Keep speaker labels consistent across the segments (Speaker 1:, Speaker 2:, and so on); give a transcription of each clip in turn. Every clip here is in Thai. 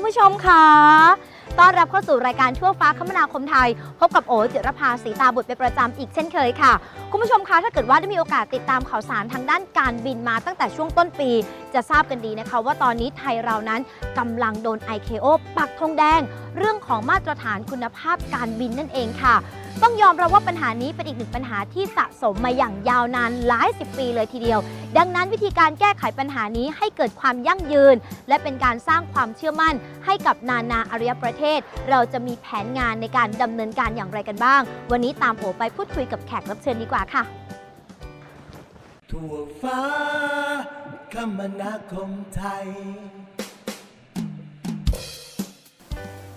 Speaker 1: คุณผู้ชมค่ะต้อนรับเข้าสู่รายการทั่วฟ้าคมนาคมไทย พบกับโอ๋จิรภาสีตาบุตรเป็นประจำอีกเช่นเคยค่ะ คุณผู้ชมคะถ้าเกิดว่าได้มีโอกาสติดตามข่าวสารทางด้านการบินมาตั้งแต่ช่วงต้นปี จะทราบกันดีนะคะ ว่าตอนนี้ไทยเรานั้นกำลังโดน ICAO ปักธงแดงเรื่องของมาตรฐานคุณภาพการบินนั่นเองค่ะ ต้องยอมรับว่าปัญหานี้เป็นอีกหนึ่งปัญหาที่สะสมมาอย่างยาวนานหลายสิบปีเลยทีเดียว ดังนั้นวิธีการแก้ไขปัญหานี้ให้เกิดความยั่งยืน และเป็นการสร้างความเชื่อมั่น ให้กับนานาอารยประเทศ เราจะมีแผนงานในการดำเนินการอย่างไรกันบ้าง วันนี้ตามโอไปพูดคุยกับแขกรับเชิญดีกว่าค่ะ
Speaker 2: ทั่วฟ้าคมนาคมไทย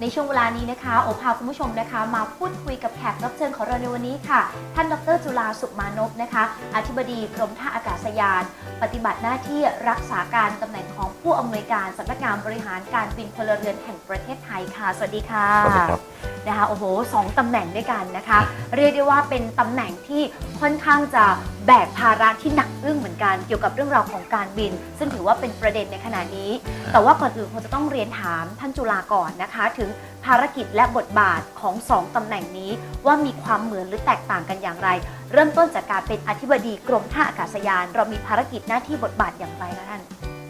Speaker 1: ในช่วงเวลานี้นะคะโอพาคุณผู้ชมนะคะ มาพูดคุยกับแขกรับเชิญของเราในวันนี้ค่ะ ท่านดรจุฬาสุขมานพนะคะ อธิบดีกรมท่าอากาศยาน ปฏิบัติหน้าที่รักษาการตำแหน่งของผู้อำนวยการสำนักงานบริหารการบินพลเรือนแห่งประเทศไทยค่ะ สวัสดีค่ะ
Speaker 3: สวัสดีครับ
Speaker 1: นะคะโอ้โหสองตำแหน่งด้วยกันนะคะ เรียกได้ว่าเป็นตำแหน่งที่ค่อนข้างจะแบกภาระที่หนักอึ้งเหมือนกันเกี่ยวกับเรื่องราวของการบิน ซึ่งถือว่าเป็นประเด็นในขณะนี้ แต่ว่าก่อนอื่นคงจะต้องเรียนถามท่านจุฬาก่อนนะคะ ถึง ภารกิจและบทบาทของสองตำแหน่งนี้ ว่ามีความเหมือนหรือแตกต่างกันอย่างไร เริ่มต้นจากการเป็นอธิบดีกรมท่าอากาศยาน เรามีภารกิจหน้าที่บทบาทอย่างไรคะท่าน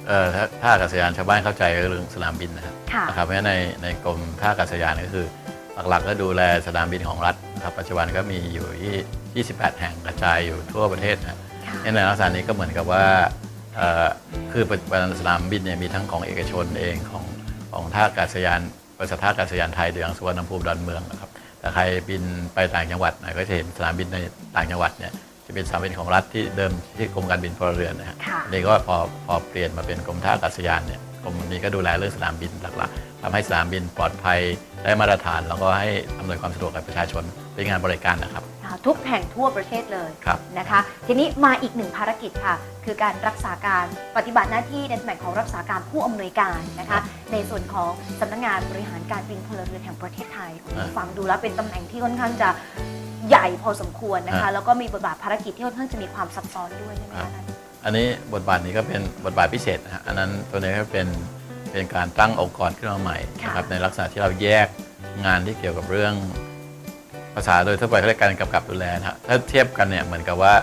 Speaker 3: เอ่อถ้าท่าอากาศยานชาวบ้านเข้าใจก็เรื่องสนามบินนะครับ
Speaker 1: ค่ะ
Speaker 3: นะครับเพราะฉะนั้นในในกรมท่าอากาศยานก็คือ หลักๆก็ดูแลสนามบินของรัฐนะครับปัจจุบันก็มีอยู่ที่28 แห่งกระจายอยู่ทั่วประเทศนะ
Speaker 1: ค่ะ
Speaker 3: ในลักษณะนี้ก็เหมือนกับว่าเอ่อคือปัจจุบันสนามบินเนี่ยมีทั้งของเอกชนเองของของท่าอากาศยาน บริษัทท่าอากาศยานไทยเดืองสุวรรณภูมิดอนเมืองนะครับแต่ใครบินไปต่างจังหวัดหน่อยก็จะเห็นสนามบินในต่างจังหวัดเนี่ยจะเป็นสนามบินของรัฐที่เดิมที่กรมการบินพลเรือนนะฮะ
Speaker 1: ค่ะ
Speaker 3: อันนี้ก็พอพอเปลี่ยนมาเป็นกรมท่าอากาศยานเนี่ยกรมนี้ก็ดูแลเรื่องสนามบินหลักๆทำให้สนามบินปลอดภัยได้มาตรฐาน แล้วก็ให้อำนวยความสะดวกกับประชาชนเป็นงานบริการนะครับ
Speaker 1: ค่ะ ทุกแห่งทั่วประเทศเลย
Speaker 3: ครับ
Speaker 1: นะคะ ทีนี้มาอีกหนึ่งภารกิจค่ะ คือการรักษาการปฏิบัติหน้าที่ในตำแหน่งของรักษาการผู้อำนวยการนะ
Speaker 3: ครั
Speaker 1: คะ
Speaker 3: บ
Speaker 1: ในส่วนของสำนักงานบริหารการบินพลเรือนแห่งประเทศไทย
Speaker 3: อ่า
Speaker 1: ฟังดูแล้วเป็นตำแหน่งที่ค่อนข้างจะใหญ่พอสมควรนะคะ
Speaker 3: อ่า
Speaker 1: แล้วก็มีบทบาทภารกิจที่ค่อนข้างจะมีความซับซ้อนด้วยใช่ไหมคะท่าน
Speaker 3: อันนี้บทบาทนี้ก็เป็นบทบาทพิเศษนะฮะอันนั้นตัวนี้ก็เป็นเป็นการตั้งองค์กรขึ้นมาใหม่นะครับในลักษณะที่เราแยกงานที่เกี่ยวกับเรื่อง ภาษาโดยทั่วไปเขาเรียกการกำกับดูแลนะฮะถ้าเทียบกันเนี่ยเหมือนกับว่า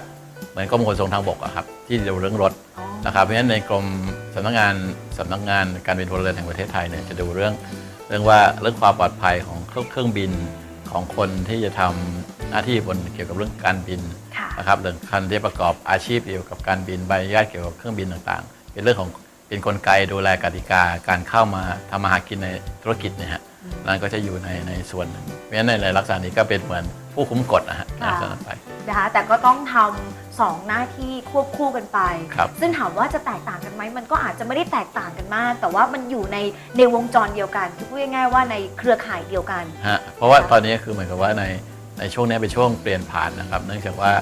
Speaker 3: เหมือนกรมขนส่งทางบกอะครับที่ดูเรื่องรถ
Speaker 1: อ๋อ
Speaker 3: นะครับเพราะฉะนั้นในกรมสำนักงานสำนักงานการบินพลเรือนแห่งประเทศไทยเนี่ยจะดูเรื่องเรื่องว่าเรื่องความปลอดภัยของเครื่องเครื่องบินของคนที่จะทำหน้าที่บนเกี่ยวกับเรื่องการบิน
Speaker 1: ค่ะ
Speaker 3: นะครับเรื่องคันที่ประกอบอาชีพเกี่ยวกับการบินใบอนุญาตเกี่ยวกับเครื่องบินต่างๆ เป็นเรื่องของเป็นกลไกดูแลกติกาการเข้ามาทำมาหากินในธุรกิจเนี่ยฮะ นั่นก็จะอยู่ในในส่วนหนึ่งเพราะฉะนั้นในลักษณะนี้ก็เป็นเหมือนผู้คุ้มกฎนะฮะในลักษณะไป
Speaker 1: นะคะแต่ก็ต้องทำสองหน้าที่ควบคู่กันไป
Speaker 3: ครับ
Speaker 1: ซึ่งถามว่าจะแตกต่างกันไหมมันก็อาจจะไม่ได้แตกต่างกันมาก แต่ว่ามันอยู่ในในวงจรเดียวกันคือพูดง่ายๆว่าในเครือข่ายเดียวกัน
Speaker 3: ฮะเพราะว่าตอนนี้คือเหมือนกับว่าในในช่วงนี้เป็นช่วงเปลี่ยนผ่านนะครับเนื่องจากว่า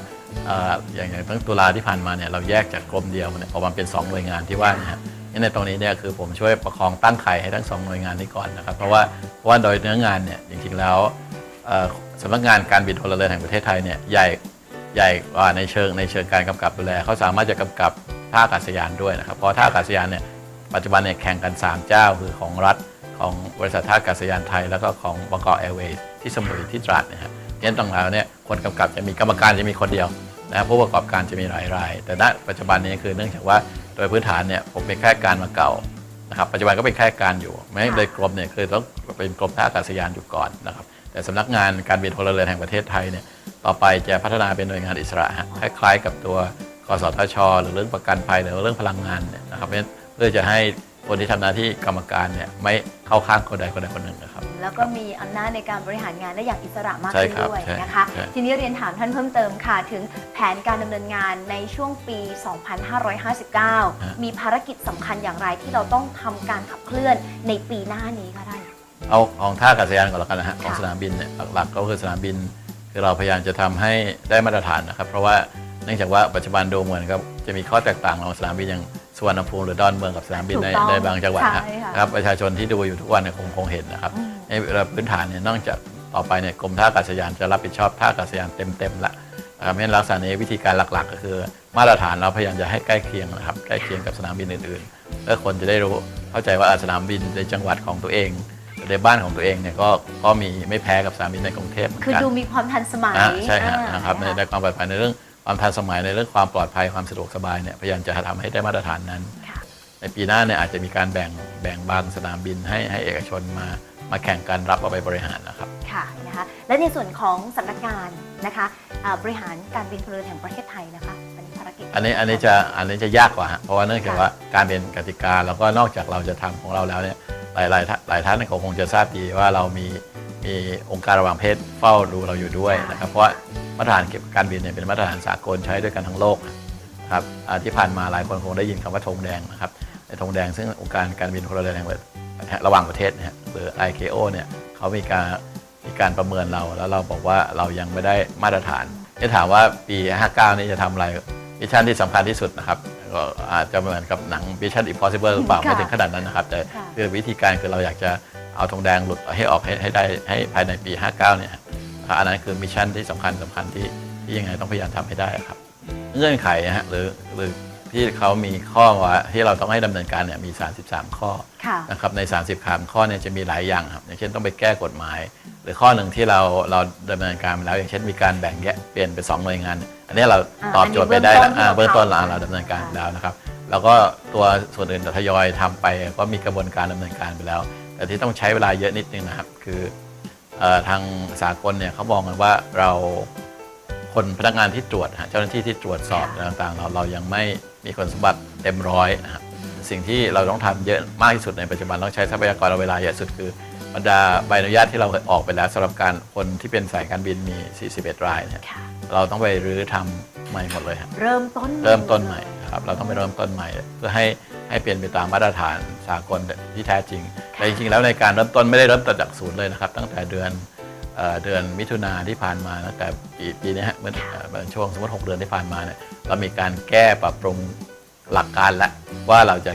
Speaker 3: เอ่ออย่างอย่างตั้งตุลาที่ผ่านมาเนี่ยเราแยกจากกรมเดียวเนี่ยออกมาเป็น 2 หน่วยงานที่ว่าเนี่ยฮะงั้น ในตรงนี้เนี่ยคือผมช่วยประคองตั้งไข่ให้ทั้งสองหน่วยงานนี้ก่อนนะครับ เพราะว่าเพราะว่าโดยเนื้องานเนี่ยจริงๆแล้วสำนักงานการบินพลเรือนแห่งประเทศไทยเนี่ยใหญ่ใหญ่กว่าในเชิงในเชิงการกำกับดูแลเขาสามารถจะกำกับท่าอากาศยานด้วยนะครับเพราะท่าอากาศยานเนี่ยปัจจุบันเนี่ยแข่งกัน 3 เจ้าคือของรัฐของบริษัทท่าอากาศยานไทย แล้วก็ของบกแอร์เวย์ที่สมุยที่ตราดนะฮะงั้นตรงแล้วเนี่ยคนกำกับจะมีกรรมการจะมีคนเดียว นะครับผู้ประกอบการจะมีหลายราย แต่ณปัจจุบันนี้คือเนื่องจากว่าโดยพื้นฐานเนี่ยผมเป็นแค่การมาเก่านะครับปัจจุบันก็เป็นแค่การอยู่ ไม่โดยกรมเนี่ยคือต้องเป็นกรมท่าอากาศยานอยู่ก่อนนะครับแต่สำนักงานการบินพลเรือนแห่งประเทศไทยเนี่ยต่อไปจะพัฒนาเป็นหน่วยงานอิสระฮะคล้าย ๆ กับตัวกสทช หรือเรื่องประกันภัยหรือเรื่องพลังงานเนี่ยนะครับเพราะฉะนั้นเพื่อจะให้ คนที่ทำหน้าที่กรรมการเนี่ยไม่เข้าข้างคนใดคนใดคนหนึ่งนะครับ
Speaker 1: แล้วก็มีอำนาจในการบริหารงานได้อย่างอิสระมาก
Speaker 3: ใช่
Speaker 1: ขึ้น
Speaker 3: ครับ
Speaker 1: ด้วย
Speaker 3: ใช่
Speaker 1: นะคะ
Speaker 3: ใช่
Speaker 1: ทีนี้เรียนถามท่านเพิ่มเติมค่ะ ถึงแผนการดำเนินงานในช่วงปี 2559 มีภารกิจสำคัญอย่างไรที่เราต้องทำการขับเคลื่อนในปีหน้านี้คะท่าน
Speaker 3: เอาของท่าอากาศยานก่อนแล้วกันนะฮะของ
Speaker 1: ค่ะ
Speaker 3: สนามบินเนี่ยหลักๆก็คือสนามบิน คือเราพยายามจะทำให้ได้มาตรฐานนะครับ เพราะว่าเนื่องจากว่าปัจจุบันดูเหมือนกับจะมีข้อแตกต่างของสนามบินอย่าง สุวรรณภูมิหรือดอนเมืองกับสนามบินใน
Speaker 1: ถูกต้อง
Speaker 3: ในบางจังหวัด
Speaker 1: ใช่
Speaker 3: นะ
Speaker 1: ค่ะ
Speaker 3: ครับประชาชนที่ดูอยู่ทุกวันเนี่ยคงคงเห็นนะครับ
Speaker 1: อืม
Speaker 3: ในระดับพื้นฐานเนี่ยนอกจากต่อไปเนี่ยกรมท่าอากาศยานจะรับผิดชอบท่าอากาศยานเต็มๆละนะครับเพราะฉะนั้นลักษณะนี้วิธีการหลักๆ ก็คือ มาตรฐานเราพยายามจะให้ใกล้เคียงนะครับใกล้เคียงกับสนามบินอื่นๆเพื่อคนจะได้รู้เข้าใจว่าอะสนามบินในจังหวัดของตัวเองหรือในบ้านของตัวเองเนี่ยก็ก็มีไม่แพ้กับสนามบินในกรุงเทพเหมือน
Speaker 1: คือ
Speaker 3: กัน
Speaker 1: ดูมีความทันสมัย
Speaker 3: อะใช่ฮะ
Speaker 1: อ่า
Speaker 3: นะครับใน
Speaker 1: นะคะ
Speaker 3: ในความปลอดภัยในเรื่อง ความทันสมัยในเรื่องความปลอดภัยความสะดวกสบายเนี่ยพยายามจะทำให้ได้มาตรฐานนั้น
Speaker 1: ค่ะ
Speaker 3: ในปีหน้าเนี่ยอาจจะมีการแบ่งแบ่งบางสนามบินให้ให้เอกชนมามาแข่งกันรับเอาไปบริหารนะครับ
Speaker 1: ค่ะนะคะและในส่วนของสำนักงานนะคะอ่าบริหารการบินพลเรือนแห่งประเทศไทยนะคะอันนี้ภารกิจ
Speaker 3: อันนี้อันนี้จะอันนี้จะยากกว่าฮะเพราะว่าเนื่องจากว่าการเป็นกติกาแล้วก็นอกจากเราจะทำของเราแล้วเนี่ยหลายหลายท่านหลายท่านคงจะทราบดีว่าเรามีมีองค์การระหว่างประเทศเฝ้าดูเราอยู่ด้วยนะครับเพราะว่า มาตรฐานเกี่ยวกับการบินเนี่ยเป็นมาตรฐานสากลใช้ด้วยกันทั้งโลกนะครับอ่าที่ผ่านมาหลายคนคงได้ยินคำว่าธงแดงนะครับในธงแดงซึ่งองค์การการบินพลเรือนแห่งประเทศระหว่างประเทศนะฮะหรือ ICAO เนี่ยเขามีการมีการประเมินเราแล้วเราบอกว่าเรายังไม่ได้มาตรฐานที่ถามว่าปี 59 นี้จะทำอะไรมิชชั่นที่สำคัญที่สุดนะครับก็อาจจะเหมือนกับหนัง Mission Impossible หรือเปล่า
Speaker 1: ค่ะ
Speaker 3: ไม่ถึงขนาดนั้นนะครับ แต่
Speaker 1: ค่ะ
Speaker 3: คือวิธีการคือเราอยากจะเอาธงแดงหลุดให้ออกให้ให้ได้ให้ภายในปี 59 เนี่ยครับ อันนั้นคือมิชชั่นที่สำคัญสำคัญที่ที่ยังไงต้องพยายามทำให้ได้ครับ เงื่อนไขนะฮะหรือหรือที่เขามีข้อว่าที่เราต้องให้ดำเนินการเนี่ยมี 33 ข้อ
Speaker 1: ค่ะ
Speaker 3: นะครับใน 30คำข้อเนี่ยจะมีหลายอย่างครับอย่างเช่นต้องไปแก้กฎหมาย หรือข้อหนึ่งที่เราเราดำเนินการมาแล้ว อย่างเช่นมีการแบ่งแยกเปลี่ยนเป็นสองหน่วยงาน อันนี้เรา
Speaker 1: อ่า
Speaker 3: ตอบโจทย์ไปได้แล้ว
Speaker 1: อันนี้เบื้
Speaker 3: เบื้
Speaker 1: อ
Speaker 3: องง
Speaker 1: ต้
Speaker 3: ต้
Speaker 1: น
Speaker 3: นเรา
Speaker 1: ของเขา
Speaker 3: เราดำเนินการ
Speaker 1: ค่ะ
Speaker 3: แล้วนะครับ แล้วก็ตัวส่วนอื่นจะทยอยทำไปก็มีกระบวนการดำเนินการไปแล้ว แต่ที่ต้องใช้เวลาเยอะนิดนึงนะครับ คือเอ่อ ทางสากลเนี่ยเขามองกันว่าเราคนพนักงานที่ตรวจฮะเจ้าหน้าที่ที่ตรวจสอบต่างๆ เราเรายังไม่มีคนสมบัติเต็มร้อยนะครับสิ่งที่เราต้องทำเยอะมากที่สุดในปัจจุบันต้องใช้ทรัพยากรเวลาเยอะสุดคือบรรดาใบอนุญาตที่เราออกไปแล้วสำหรับการคนที่เป็นสายการบินมี 41 รายเนี่ย
Speaker 1: ค่ะ
Speaker 3: เราต้องไปรื้อทำใหม่หมดเลยครับ
Speaker 1: เริ่มต้น
Speaker 3: เริ่มต้นใหม่นะครับเราต้องไปเริ่มต้นใหม่เพื่อให้ ให้เป็นไปตามมาตรฐานสากลที่แท้จริง แต่จริงๆแล้วในการเริ่มต้นไม่ได้เริ่มต้นจากศูนย์เลยนะครับ ตั้งแต่เดือนเอ่อเดือนมิถุนาที่ผ่านมาตั้งแต่ปีปีนี้ฮะเมื่อเอ่อเมื่อช่วงสมมติ 6 เดือนที่ผ่านมาเนี่ยเรามีการแก้ปรับปรุงหลักการแล้วว่าเราจะ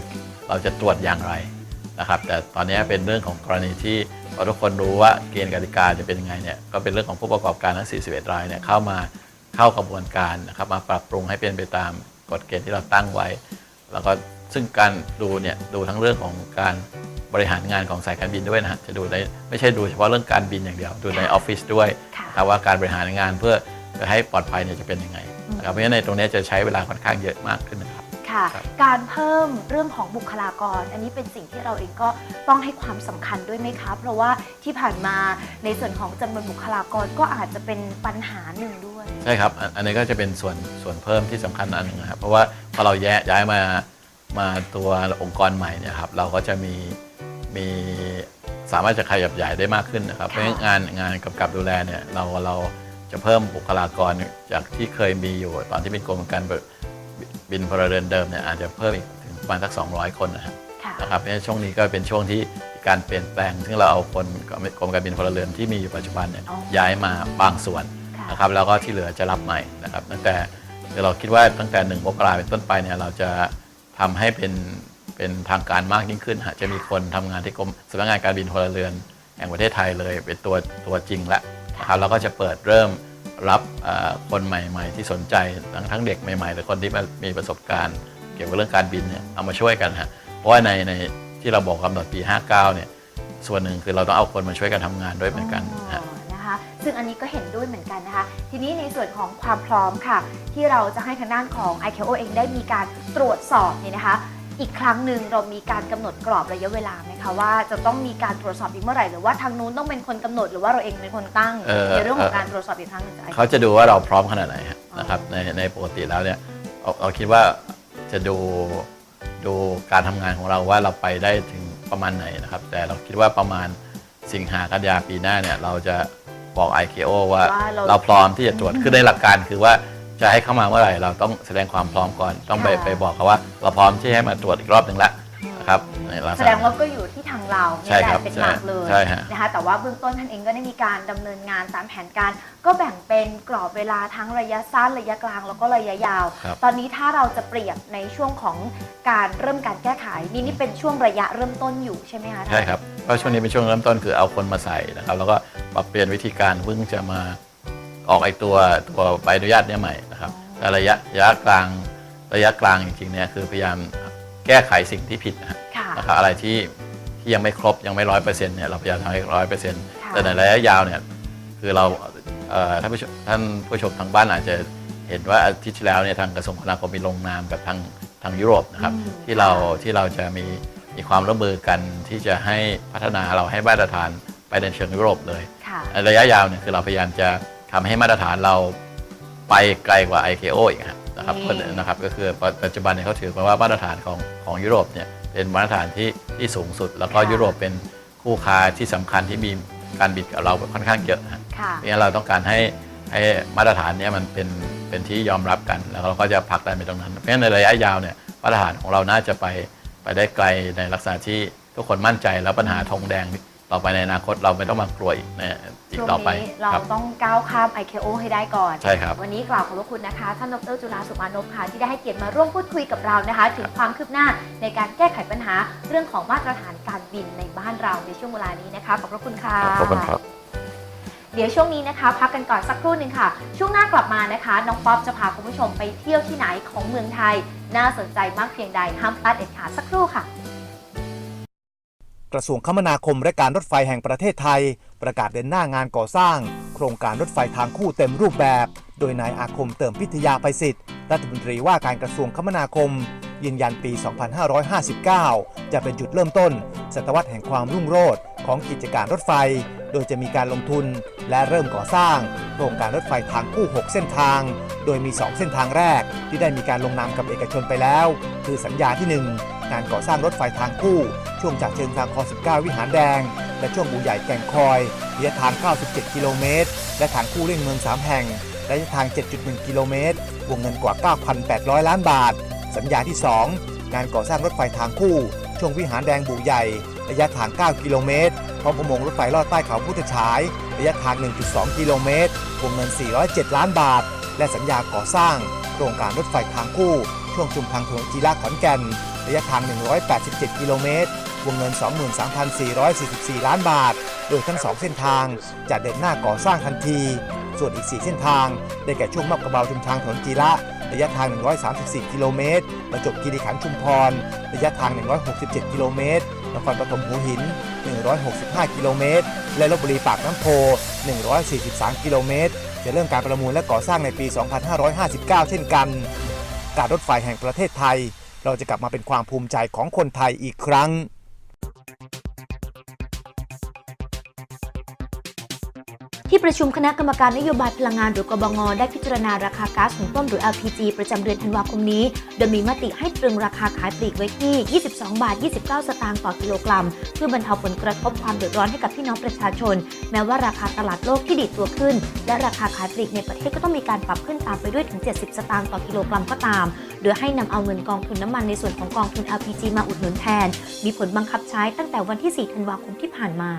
Speaker 3: เราจะตรวจอย่างไรนะครับ แต่ตอนนี้เป็นเรื่องของกรณีที่พอทุกคนรู้ว่าเกณฑ์กติกาจะเป็นยังไงเนี่ยก็เป็นเรื่องของผู้ประกอบการทั้ง 41 รายเนี่ยเข้ามาเข้ากระบวนการนะครับมาปรับปรุงให้เป็นไปตามกฎเกณฑ์ที่เราตั้งไว้ แล้วก็ ซึ่งการดูเนี่ยดูทั้งเรื่องของการบริหารงานของสายการบินด้วยนะฮะจะดูในไม่ใช่ดูเฉพาะเรื่องการบินอย่างเดียว ดูในออฟฟิศด้วย
Speaker 1: ค่ะ
Speaker 3: นะครับว่าการบริหารงานเพื่อจะให้ปลอดภัยเนี่ยจะเป็นยังไงนะครับเพราะฉะนั้นในตรงนี้จะใช้เวลาค่อนข้างเยอะมากขึ้นนะครับ
Speaker 1: ค่ะ
Speaker 3: ครับ
Speaker 1: การเพิ่มเรื่องของบุคลากร อันนี้เป็นสิ่งที่เราเองก็ต้องให้ความสำคัญด้วยไหมคะเพราะว่าที่ผ่านมาในส่วนของจำนวนบุคลากรก็อาจจะเป็นปัญหาหนึ่งด้วย
Speaker 3: ใช่ครับ อันอันนี้ก็จะเป็นส่วนส่วนเพิ่มที่สำคัญอันหนึงนะครับเพราะว่าพอเราแยกย้ายมา มาตัวองค์กรใหม่เนี่ยครับเราก็จะมีมีสามารถจะขยับใหญ่ได้มากขึ้นนะครับเพราะฉะนั้นงานงานกำกับดูแลเนี่ยเราเราจะเพิ่มบุคลากรจากที่เคยมีอยู่ ตอนที่เป็นกรมการบินพลเรือนเดิมเนี่ยอาจจะเพิ่มอีกถึงประมาณสัก 200 คนนะครับ
Speaker 1: ค่ะ
Speaker 3: นะครับเพราะฉะนั้นช่วงนี้ก็เป็นช่วงที่การเปลี่ยนแปลง ซึ่งเราเอาคนกรมการบินพลเรือนที่มีอยู่ปัจจุบันเนี่ย
Speaker 1: อ๋อ
Speaker 3: ย้ายมาบางส่วน
Speaker 1: ค่ะ
Speaker 3: นะครับแล้วก็ที่เหลือจะรับใหม่นะครับตั้งแต่เราคิดว่าตั้งแต่หนึ่งมกราเป็นต้นไปเนี่ยเราจะ ทำให้เป็นเป็นทางการมากยิ่งขึ้นฮะจะมีคนทำงานที่กรมสำนักงานการบินพลเรือนแห่งประเทศไทยเลยเป็นตัวตัวจริงล้วนะครับแล้วก็จะเปิดเริ่มรับคนใหม่ๆ ที่สนใจทั้งทั้งเด็กใหม่ๆหรือคนที่มีประสบการณ์ เกี่ยวกับเรื่องการบินเนี่ยเอามาช่วยกันฮะเพราะว่าในในที่เราบอกกำหนดปี 59เนี่ยส่วนหนึ่งคือเราต้องเอาคนมาช่วยกันทำงานด้วยเหมือนกันฮะ
Speaker 1: ซึ่งอันนี้ก็เห็นด้วยเหมือนกันนะคะ ทีนี้ในส่วนของความพร้อมค่ะ ที่เราจะให้ทางด้านของ ICAO เองได้มีการตรวจสอบเนี่ยนะคะ อีกครั้งหนึ่งเรามีการกำหนดกรอบระยะเวลาไหมคะว่าจะต้องมีการตรวจสอบอีกเมื่อไหร่หรือว่าทางนู้นต้องเป็นคนกำหนดหรือว่าเราเองเป็นคนตั้ง
Speaker 3: เอ่อ
Speaker 1: ในเรื่องของการตรวจสอบอีกครั้งหนึ่งจาก ICAO
Speaker 3: เขาจะดูว่าเราพร้อมขนาดไหนฮะ
Speaker 1: อ๋อ
Speaker 3: นะครับในในปกติแล้วเนี่ยเราเราคิดว่าจะดูดูการทำงานของเราว่าเราไปได้ถึงประมาณไหนนะครับ แต่เราคิดว่าประมาณสิงหากันยาปีหน้าเนี่ยเราจะ บอก IKO ว่า
Speaker 1: ว่าเรา
Speaker 3: เราพร้อมที่จะตรวจ คือในหลักการคือว่าจะให้เข้ามาเมื่อไหร่ เราต้องแสดงความพร้อมก่อน ต้องไป
Speaker 1: ค่ะ
Speaker 3: ไปบอกเขาว่า เราพร้อมที่ให้มาตรวจอีกรอบหนึ่งละนะครับในลักษ
Speaker 1: แส
Speaker 3: ณะ
Speaker 1: ดงว่าก็อยู่ที่ทางเรา
Speaker 3: ใช่
Speaker 1: เนี่ยแห
Speaker 3: ครั
Speaker 1: ละ
Speaker 3: บ
Speaker 1: เป็น
Speaker 3: ใช่
Speaker 1: หลักเลย
Speaker 3: ใช่ฮะ
Speaker 1: นะคะแต่ว่าเบื้องต้นท่านเองก็ได้มีการดำเนินงานตามแผนการ ก็แบ่งเป็นกรอบเวลาทั้งระยะสั้นระยะกลางแล้วก็ระยะยาว
Speaker 3: ครับ
Speaker 1: ตอนนี้ถ้าเราจะเปรียบในช่วงของการเริ่มการแก้ไขนี่นี่เป็นช่วงระยะเริ่มต้นอยู่ใช่ไหมคะท่าน
Speaker 3: ใช่ครับ ก็ช่วงนี้เป็นช่วงเริ่มต้นคือเอาคนมาใส่นะครับ แล้วก็ปรับเปลี่ยนวิธีการเพิ่งจะมาออกไอตัวตัวใบอนุญาตเนี่ยใหม่นะครับแต่ระยะระยะกลางระยะกลางจริงๆเนี่ยคือพยายามแก้ไขสิ่งที่ผิดนะฮะ
Speaker 1: ค่ะ
Speaker 3: นะครับอะไรที่ที่ยังไม่ครบยังไม่ร้อยเปอร์เซ็นต์เนี่ยเราพยายามทำให้ร้อยเปอร์เซ็นต์
Speaker 1: ค่ะ
Speaker 3: แต่ในระยะยาวเนี่ยคือเราเอ่อท่านผู้ชมท่านผู้ชมทางบ้านอาจจะเห็นว่าอาทิตย์ที่แล้วเนี่ยทางกระทรวงคมนาคมมีลงนามกับทางทางยุโรปนะครับ
Speaker 1: อืม
Speaker 3: ที่เราที่เราจะมี มีความร่วมมือกันที่จะให้พัฒนาเราให้มาตรฐานไปในเชิงยุโรปเลย
Speaker 1: ค่ะ
Speaker 3: ในระยะยาวเนี่ยคือเราพยายามจะทำให้มาตรฐานเราไปไกลกว่า ICAO อีกฮะนะครับ
Speaker 1: นี่
Speaker 3: ก็นะครับก็คือปัจจุบันเนี่ยเขาถือว่ามาตรฐานของของยุโรปเนี่ยเป็นมาตรฐานที่ที่สูงสุด แล้วก็ยุโรปเป็นคู่ค้าที่สำคัญที่มีการบิดกับเราค่อนข้างเยอะฮะ
Speaker 1: ค่ะ
Speaker 3: เพราะงั้นเราต้องการให้ให้มาตรฐานเนี้มันเป็นเป็นที่ยอมรับกัน แล้วเราก็จะผลักดันไปตรงนั้น เพราะฉะนั้นในระยะยาวเนี่ยมาตรฐานของเราน่าจะไป ไปได้ไกลในลักษณะที่ทุกคนมั่นใจแล้วปัญหาธงแดงต่อไปในอนาคตเราไม่ต้องมากลัวอีกในอีก
Speaker 1: ช่วง
Speaker 3: ต่อไป
Speaker 1: นี้เรา
Speaker 3: ครับ
Speaker 1: ต้องก้าวข้าม IKO ให้ได้ก่อน
Speaker 3: ใช่ครับ
Speaker 1: วันนี้กล่าวขอบพระคุณนะคะท่านดรจุฬาสุมานพค่ะที่ได้ให้เกียรติมาร่วมพูดคุยกับเรานะคะ ถึงความคืบหน้าในการแก้ไขปัญหาเรื่องของมาตรฐานการบินในบ้านเราในช่วงเวลานี้นะคะขอบพระคุณค่ะ
Speaker 3: ขอบคุณครับ
Speaker 1: เดี๋ยวช่วงนี้นะคะพักกันก่อนสักครู่หนึ่งค่ะ ช่วงหน้ากลับมานะคะ น้องป๊อปจะพาคุณผู้ชมไปเที่ยวที่ไหนของเมืองไทย น่าสนใจมากเพียงใดห้ามพลาดเด็ดขาดสักครู่ค่ะ
Speaker 4: กระทรวงคมนาคมและการรถไฟแห่งประเทศไทย ประกาศเดินหน้างานก่อสร้าง โครงการรถไฟทางคู่เต็มรูปแบบ โดยนายอาคมเติมพิทยาภัยศิษฐ์รัฐมนตรีว่าการกระทรวงคมนาคม ยืนยันปี 2559 จะเป็นจุดเริ่มต้น ศตวรรษแห่งความรุ่งโรจน์ของกิจการรถไฟ โดยจะมีการลงทุนและเริ่มก่อสร้าง โครงการรถไฟทางคู่ 6 เส้นทาง โดยมี 2 เส้นทางแรก ที่ได้มีการลงนามกับเอกชนไปแล้ว คือสัญญาที่1งานก่อสร้างรถไฟทางคู่ ช่วงจากเชิงทางคลอง19 วิหารแดง และช่วงบูใหญ่แก่งคอยระยะทาง 97 กิโลเมตร และทางคู่เลี่ยงเมือง 3 แห่งระยะทาง 7.1 กิโลเมตร วงเงินกว่า 9,800 ล้านบาท สัญญาที่ 2 งานก่อสร้างรถไฟทางคู่ ช่วงวิหารแดงบูใหญ่ ระยะทาง 9 กิโลเมตร พร้อมอุโมงค์รถไฟลอดใต้เขาพุทธฉาย ระยะทาง 1.2 กิโลเมตร วงเงิน 407 ล้านบาท และสัญญาก่อสร้างโครงการรถไฟทางคู่ ช่วงชุมทางถนนจีราขอนแก่น ระยะทาง 187 กิโลเมตร วงเงิน 23,444 ล้านบาท โดยทั้ง 2 เส้นทางจะเดินหน้าก่อสร้างทันที ส่วนอีก 4 เส้นทาง ได้แก่ช่วงมับกระเบาชุมทางถนนจีระ ระยะทาง 134 กิโลเมตร ประจบคีรีขันธ์ชุมพร ระยะทาง 167 กิโลเมตร นครปฐมหัวหิน 165 กิโลเมตร และลบบุรีปากน้ำโพ 143 กิโลเมตร จะเริ่มการประมูลและก่อสร้างในปี 2559 เช่นกัน การรถไฟแห่งประเทศไทย เราจะกลับมาเป็นความภูมิใจของคนไทยอีกครั้ง
Speaker 1: ที่ประชุมคณะกรรมการนโยบายพลังงานหรือกบง ได้พิจารณาราคาก๊าซหุงต้มหรือ LPG ประจำเดือนธันวาคมนี้ โดยมีมติให้ตรึงราคาขายปลีกไว้ที่ 22 บาท 29 สตางค์ต่อกิโลกรัม เพื่อบรรเทาผลกระทบความเดือดร้อนให้กับพี่น้องประชาชน แม้ว่าราคาตลาดโลกที่ดีดตัวขึ้น และราคาขายปลีกในประเทศก็ต้องมีการปรับขึ้นตามไปด้วยถึง 70 สตางค์ต่อกิโลกรัมก็ตาม โดยให้นำเอาเงินกองทุนน้ำมันในส่วนของกองทุน LPG มาอุดหนุนแทน มีผลบังคับใช้ตั้งแต่วันที่ 4 ธันวาคมที่ผ่านมา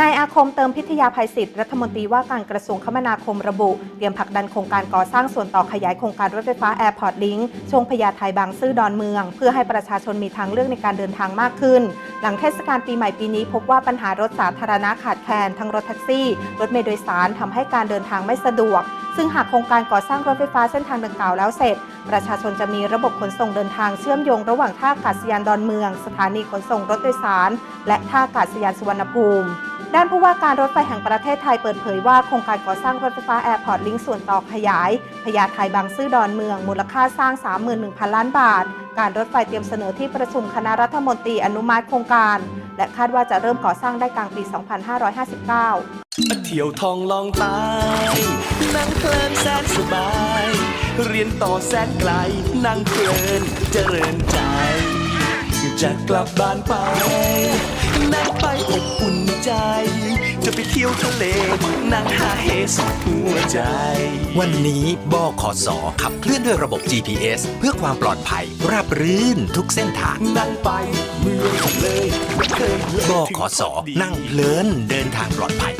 Speaker 5: นายอาคมเติมพิทยาภัยศิษย์รัฐมนตรีว่าการกระทรวงคมนาคมระบุ เตรียมผลักดันโครงการก่อสร้างส่วนต่อขยายโครงการรถไฟฟ้าแอร์พอร์ตลิงก์ช่วงพญาไทบางซื่อดอนเมือง เพื่อให้ประชาชนมีทางเลือกในการเดินทางมากขึ้น หลังเทศกาลปีใหม่ปีนี้พบว่าปัญหารถสาธารณะขาดแคลนทั้งรถแท็กซี่ รถเมล์โดยสารทำให้การเดินทางไม่สะดวก ซึ่งหากโครงการก่อสร้างรถไฟฟ้าเส้นทางดังกล่าวแล้วเสร็จ ประชาชนจะมีระบบขนส่งเดินทางเชื่อมโยงระหว่างท่าอากาศยานดอนเมือง สถานีขนส่งรถโดยสาร และท่าอากาศยานสุวรรณภูมิ ด้านผู้ว่าการรถไฟแห่งประเทศไทยเปิดเผยว่าโครงการก่อสร้างรถไฟฟ้าแอร์พอร์ตลิงก์ส่วนต่อขยายพญาไทบางซื่อดอนเมือง มูลค่าสร้าง 31,000 ล้านบาท การรถไฟเตรียมเสนอที่ประชุมคณะรัฐมนตรีอนุมัติโครงการ และคาดว่าจะเริ่มก่อสร้างได้กลางปี 2559
Speaker 2: เที่ยวทองลองตายนั่งเพลินแสนสบาย เรียนต่อแสนไกลนั่งเพลินเจริญใจ จะกลับบ้านไป นั่งไปอบอุ่นใจ จะไปเที่ยวทะเล นั่งหาเฮสุดหัวใจ
Speaker 6: วันนี้บขสขับเคลื่อนด้วยระบบ GPS เพื่อความปลอดภัย ราบรื่นทุกเส้นทาง
Speaker 2: นั่งไปเมืองเลยไม่เคยเลย
Speaker 6: บขสนั่งเพลินเดินทางปลอดภัย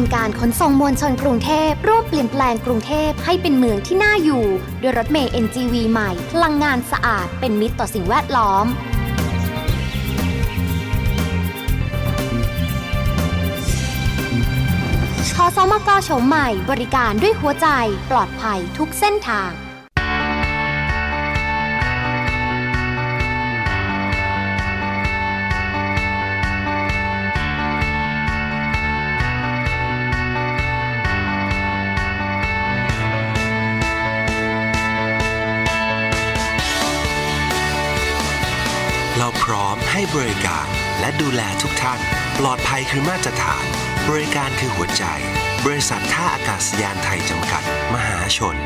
Speaker 7: งค์การขนส่งมวลชนกรุงเทพร่วมเปลี่ยนแปลงกรุงเทพให้เป็นเมืองที่น่าอยู่ ด้วยรถเมล์ NGV ใหม่ พลังงานสะอาดเป็นมิตรต่อสิ่งแวดล้อม ขอสมกโฉมใหม่บริการด้วยหัวใจปลอดภัยทุกเส้นทาง
Speaker 6: บริการ และดูแลทุกท่าน ปลอดภัยคือมาตรฐาน บริการคือหัวใจ บริษัทท่าอากาศยานไทยจำกัด มหาชน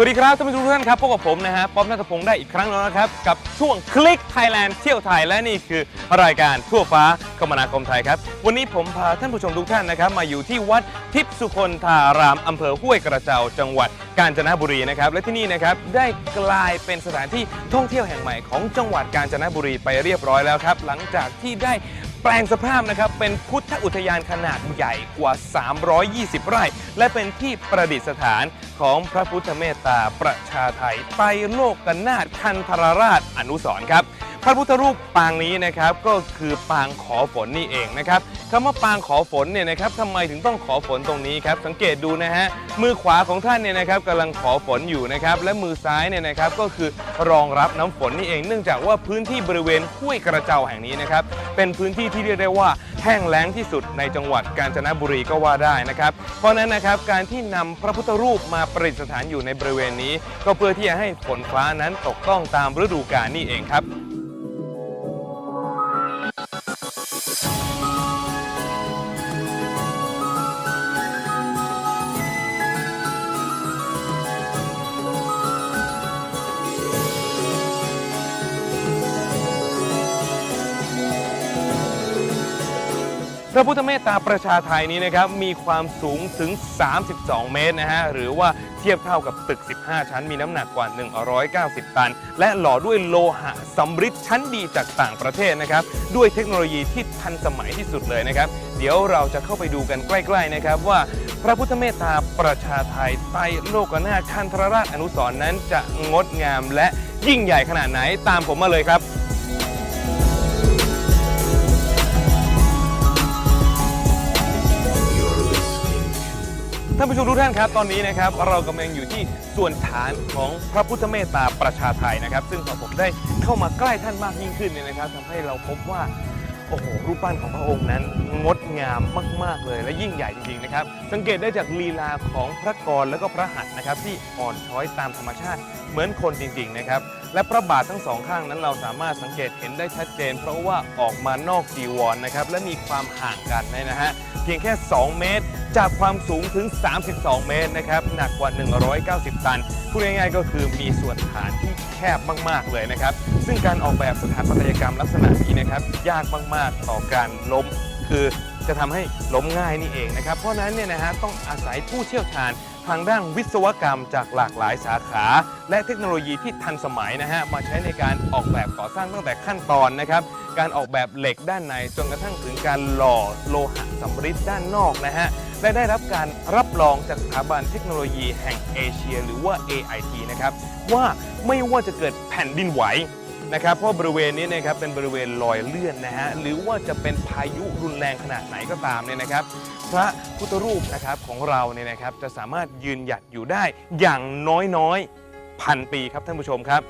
Speaker 8: สวัสดีครับท่านผู้ชมทุกท่านครับพบกับผมนะฮะป๊อปนัทพงศ์ได้อีกครั้งแล้วนะครับ กับช่วงคลิกไทยแลนด์เที่ยวไทยและนี่คือรายการทั่วฟ้าคมนาคมไทยครับ วันนี้ผมพาท่านผู้ชมทุกท่านนะครับ มาอยู่ที่วัดทิพย์สุคนธารามอำเภอห้วยกระเจ้าจังหวัดกาญจนบุรีนะครับและที่นี่นะครับได้กลายเป็นสถานที่ท่องเที่ยวแห่งใหม่ของจังหวัดกาญจนบุรีไปเรียบร้อยแล้วครับ หลังจากที่ได้ แปลงสภาพนะครับเป็นพุทธอุทยานขนาดใหญ่กว่า 320 ไร่ และเป็นที่ประดิษฐานของพระพุทธเมตตาประชาไทยไตรโลกนาถคันธรราชอนุสรณ์ครับ พระพุทธรูปปางนี้นะครับก็คือปางขอฝนนี่เองนะครับคำว่าปางขอฝนเนี่ยนะครับทำไมถึงต้องขอฝนตรงนี้ครับสังเกตดูนะฮะมือขวาของท่านเนี่ยนะครับกำลังขอฝนอยู่นะครับและมือซ้ายเนี่ยนะครับก็คือรองรับน้ำฝนนี่เอง เนื่องจากว่าพื้นที่บริเวณห้วยกระเจ้าแห่งนี้นะครับเป็นพื้นที่ที่เรียกได้ว่าแห้งแล้งที่สุดในจังหวัดกาญจนบุรีก็ว่าได้นะครับ เพราะนั้นนะครับการที่นำพระพุทธรูปมาประดิษฐานอยู่ในบริเวณนี้ ก็เพื่อที่จะให้ฝนฟ้านั้นตกต้องตามฤดูกาลนี่เองครับ ระพุทธเมตตาประชาไทยนี้นะครับมีความสูงถึง 32 เมตรนะฮะหรือว่าเทียบเท่ากับตึก 15 ชั้น มีน้ำหนักกว่า 190 ตัน และหล่อด้วยโลหะสำริดชั้นดีจากต่างประเทศนะครับด้วยเทคโนโลยีที่ทันสมัยที่สุดเลยนะครับ เดี๋ยวเราจะเข้าไปดูกันใกล้ๆนะครับว่าพระพุทธเมตตาประชาไทยไตรโลกนาถคันธรราชอนุสรณ์นั้นจะงดงามและยิ่งใหญ่ขนาดไหนตามผมมาเลยครับ ท่านผู้ชมทุกท่านครับตอนนี้นะครับเรากำลังอยู่ที่ส่วนฐานของพระพุทธเมตตาประชาไทยนะครับ ซึ่งผมได้เข้ามาใกล้ท่านมากยิ่งขึ้นเนี่ยนะครับทำให้เราพบว่าโอ้โหรูปปั้นของพระองค์นั้นงดงามมาก ๆ เลยและยิ่งใหญ่จริง ๆ นะครับ สังเกตได้จากลีลาของพระกรและก็พระหัตถ์นะครับ ที่อ่อนช้อยตามธรรมชาติเหมือนคนจริง ๆ นะครับ และพระบาททั้งสองข้างนั้นเราสามารถสังเกตเห็นได้ชัดเจน เพราะว่าออกมานอกจีวรนะครับ และมีความห่างกันนยนะฮะเพียงแค่ 2 เมตร จากความสูงถึง 32 เมตรนะครับหนักกว่า 190 ตันพูดง่ายๆก็คือมีส่วนฐานที่แคบมากๆเลยนะครับ ซึ่งการออกแบบสถาปัตยกรรมลักษณะนี้นะครับยากมากๆต่อการล้ม คือจะทำให้ล้มง่ายนี่เองนะครับ เพราะฉะนั้นเนี่ยนะฮะต้องอาศัยผู้เชี่ยวชาญทางด้านวิศวกรรมจากหลากหลายสาขา และเทคโนโลยีที่ทันสมัยนะฮะมาใช้ในการออกแบบก่อสร้างตั้งแต่ขั้นตอนนะครับ การออกแบบเหล็กด้านในจนกระทั่งถึงการหล่อโลหะสำริดด้านนอกนะฮะ และได้รับการรับรองจากสถาบันเทคโนโลยีแห่งเอเชีย หรือว่า AIT นะครับว่าไม่ว่าจะเกิดแผ่นดินไหวนะครับเพราะบริเวณนี้นะครับเป็นบริเวณลอยเลื่อนนะฮะหรือว่าจะเป็นพายุรุนแรงขนาดไหนก็ตามเนี่ยนะครับ พระพุทธรูปนะครับของเราเนี่ยนะครับจะสามารถยืนหยัดอยู่ได้อย่างน้อยๆพันปีครับท่านผู้ชมครับ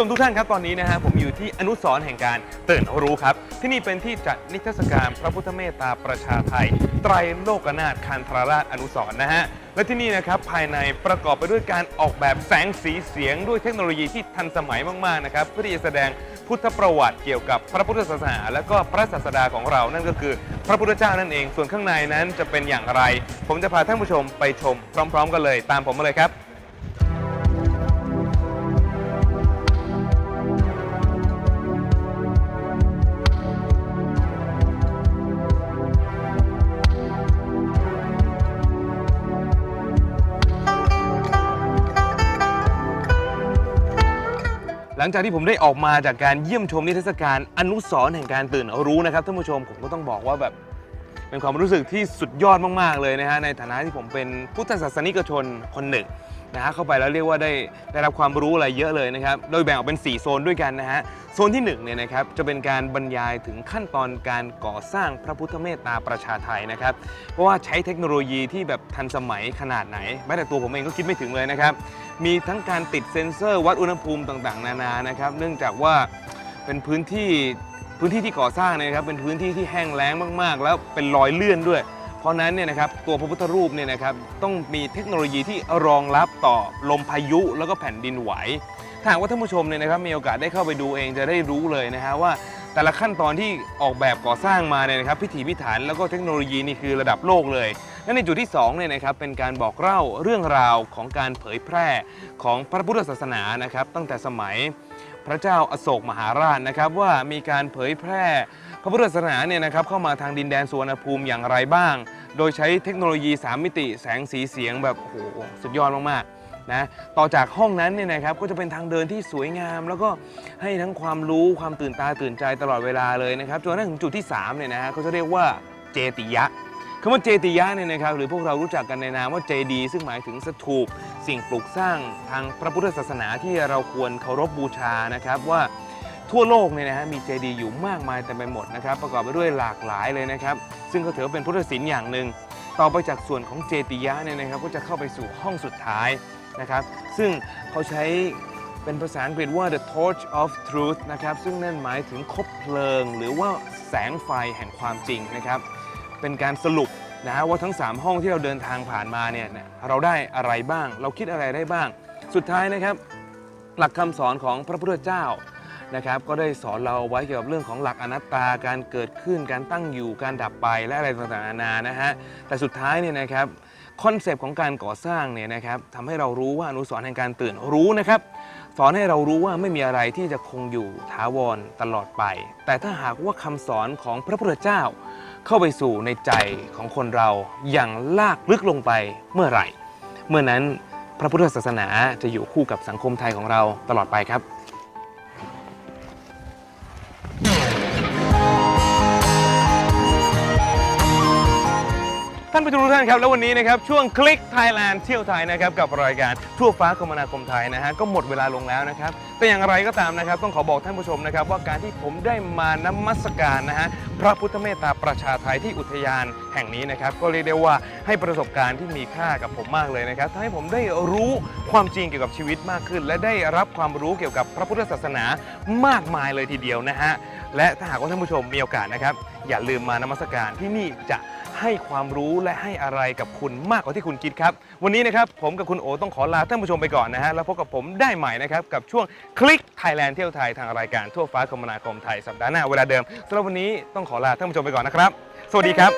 Speaker 8: ชมทุกท่านครับตอนนี้นะฮะผมอยู่ที่อนุสรณ์แห่งการตื่นรู้ครับ ที่นี่เป็นที่จัดนิทรรศการพระพุทธเมตตาประชาไทย ไตรโลกนาถคันธรราชอนุสรณ์นะฮะและที่นี่นะครับภายในประกอบไปด้วยการออกแบบแสงสีเสียงด้วยเทคโนโลยีที่ทันสมัยมากๆนะครับเพื่อที่จะแสดงพุทธประวัติเกี่ยวกับพระพุทธศาสนา และก็พระศาสดาของเรานั่นก็คือ พระพุทธเจ้านั่นเองส่วนข้างในนั้นจะเป็นอย่างไร ผมจะพาท่านผู้ชมไปชมพร้อม ๆ กันเลย ตามผมมาเลยครับ หลังจากที่ผมได้ออกมาจากการเยี่ยมชมนิทรรศการอนุสรณ์แห่งการตื่นรู้นะครับท่านผู้ชมผมก็ต้องบอกว่าแบบเป็นความรู้สึกที่สุดยอดมาก ๆ เลยนะฮะในฐานะที่ผมเป็นพุทธศาสนิกชนคนหนึ่ง นะฮะเข้าไปแล้วเรียกว่าได้ได้รับความรู้อะไรเยอะเลยนะครับ โดยแบ่งออกเป็น 4 โซนด้วยกันนะฮะ โซนที่1เนี่ยนะครับจะเป็นการบรรยายถึงขั้นตอนการก่อสร้างพระพุทธเมตตาประชาไทยนะครับ เพราะว่าใช้เทคโนโลยีที่แบบทันสมัยขนาดไหนแม้แต่ตัวผมเองก็คิดไม่ถึงเลยนะครับ มีทั้งการติดเซ็นเซอร์วัดอุณหภูมิต่างๆ นานานะครับ เนื่องจากว่าเป็นพื้นที่พื้นที่ที่ก่อสร้างนยนะครับเป็นพื้นที่ที่แห้งแล้งมากๆ แล้วเป็นรอยเลื่อนด้วย เพราะนั้นเนี่ยนะครับตัวพระพุทธรูปเนี่ยนะครับต้องมีเทคโนโลยีที่รองรับต่อลมพายุแล้วก็แผ่นดินไหวถ้าหากว่าท่านผู้ชมเนี่ยนะครับมีโอกาสได้เข้าไปดูเองจะได้รู้เลยนะฮะว่าแต่ละขั้นตอนที่ออกแบบก่อสร้างมาเนี่ยนะครับพิถีพิถันแล้วก็เทคโนโลยีนี่คือระดับโลกเลยและในจุดที่2เนี่ยนะครับเป็นการบอกเล่าเรื่องราวของการเผยแพร่ของพระพุทธศาสนานะครับตั้งแต่สมัยพระเจ้าอโศกมหาราชนะครับว่ามีการเผยแพร่ พระพุทธศาสนาเนี่ยนะครับเข้ามาทางดินแดนสุวรรณภูมิอย่างไรบ้าง โดยใช้เทคโนโลยี 3 มิติแสงสีเสียงแบบโอ้โหสุดยอดมากๆนะต่อจากห้องนั้นเนี่ยนะครับก็จะเป็นทางเดินที่สวยงาม แล้วก็ให้ทั้งความรู้ความตื่นตาตื่นใจตลอดเวลาเลยนะครับจนกระทั่งถึงจุดที่3เนี่ยนะฮะเขาจะเรียกว่าเจติยะคำว่าเจติยะเนี่ยนะครับหรือพวกเรารู้จักกันในนามว่าเจดีซึ่งหมายถึงสถูปสิ่งปลูกสร้างทางพระพุทธศาสนาที่เราควรเคารพบูชานะครับว่า ทั่วโลกเนี่ยนะฮะมีเจดีย์อยู่มากมายเต็มไปหมดนะครับ ประกอบไปด้วยหลากหลายเลยนะครับ ซึ่งก็ถือว่าเป็นพุทธศิลป์อย่างหนึ่งต่อไปจากส่วนของเจติยะเนี่ยนะครับก็จะเข้าไปสู่ห้องสุดท้ายนะครับ ซึ่งเขาใช้เป็นภาษาอังกฤษว่า the torch of truth นะครับ ซึ่งนั่นหมายถึงคบเพลิง หรือว่าแสงไฟแห่งความจริงนะครับ เป็นการสรุปนะฮะว่าทั้ง 3 ห้องที่เราเดินทางผ่านมาเนี่ยเราได้อะไรบ้าง เราคิดอะไรได้บ้าง สุดท้ายนะครับ หลักคำสอนของพระพุทธเจ้า นะครับก็ได้สอนเราไว้เกี่ยวกับเรื่องของหลักอนัตตาการเกิดขึ้นการตั้งอยู่การดับไปและอะไรต่างๆนานานะฮะแต่สุดท้ายเนี่ยนะครับคอนเซปต์ของการก่อสร้างเนี่ยนะครับทำให้เรารู้ว่าอนุสรณ์แห่งการตื่นรู้นะครับสอนให้เรารู้ว่าไม่มีอะไรที่จะคงอยู่ถาวรตลอดไป แต่ถ้าหากว่าคำสอนของพระพุทธเจ้า เข้าไปสู่ในใจของคนเราอย่างลากลึกลงไปเมื่อไหร่ เมื่อนั้นพระพุทธศาสนาจะอยู่คู่กับสังคมไทยของเราตลอดไปครับ ท่านผู้ชมทุกท่านครับแล้ววันนี้นะครับช่วงคลิกไทยแลนด์เที่ยวไทยนะครับกับรายการทั่วฟ้าคมนาคมไทยนะฮะก็หมดเวลาลงแล้วนะครับแต่อย่างไรก็ตามนะครับ ต้องขอบอกท่านผู้ชมนะครับ ว่าการที่ผมได้มานมัสการนะฮะพระพุทธเมตตาประชาไทยที่อุทยานแห่งนี้นะครับ ก็เรียกได้ว่าให้ประสบการณ์ที่มีค่ากับผมมากเลยนะครับทำให้ผมได้รู้ความจริงเกี่ยวกับชีวิตมากขึ้น และได้รับความรู้เกี่ยวกับพระพุทธศาสนามากมายเลยทีเดียวนะฮะและถ้าหากว่าท่านผู้ชมมีโอกาสนะครับอย่าลืมมานมัสการที่นี่จะ ให้ความรู้และให้อะไรกับคุณมากกว่าที่คุณคิดครับ วันนี้นะครับผมกับคุณโอต้องขอลาท่านผู้ชมไปก่อนนะฮะแล้วพบกับผมได้ใหม่นะครับกับช่วงคลิกไทยแลนด์เที่ยวไทยทางรายการทั่วฟ้าคมนาคมไทยสัปดาห์หน้าเวลาเดิมสำหรับวันนี้ต้องขอลาท่านผู้ชมไปก่อนนะครับ สวัสดีครับ